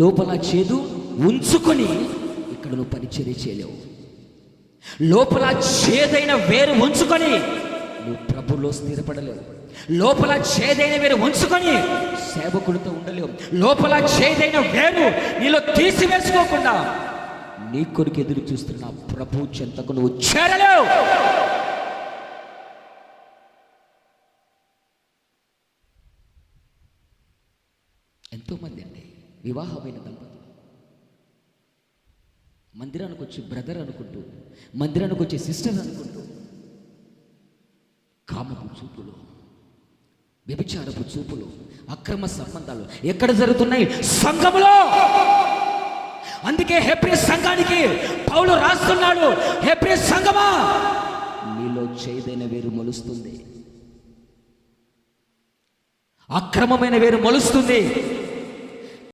లోపల చేదు ఉంచుకొని ఇక్కడ నువ్వు పరిచర్య చేయలేవు. లోపల చేదైన వేరు ఉంచుకొని నువ్వు ప్రభులో స్థిరపడలేవు. లోపల చేదైన వేరు ఉంచుకొని సేవకుడితో ఉండలేవు. లోపల చేదైన వేరు నీలో తీసివేసుకోకుండా నీ కొరకు ఎదురు చూస్తున్న ప్రభు చెంతకు నువ్వు చేరలేవు. ఎంతోమంది అండి వివాహమైన దంపతులు. మందిరానికి వచ్చి బ్రదర్ అనుకుంటూ మందిరానికి వచ్చి సిస్టర్ అనుకుంటూ కామపు చూపులు వ్యభిచారపు చూపులు అక్రమ సంబంధాలు ఎక్కడ జరుగుతున్నాయి? సంఘములో! అందుకే హెబ్రి సంఘానికి పౌలు రాస్తున్నాడు హెబ్రి సంఘమా! నీలో చేదైన వేరు మొలుస్తుంది. అక్రమమైన వేరు మొలుస్తుంది.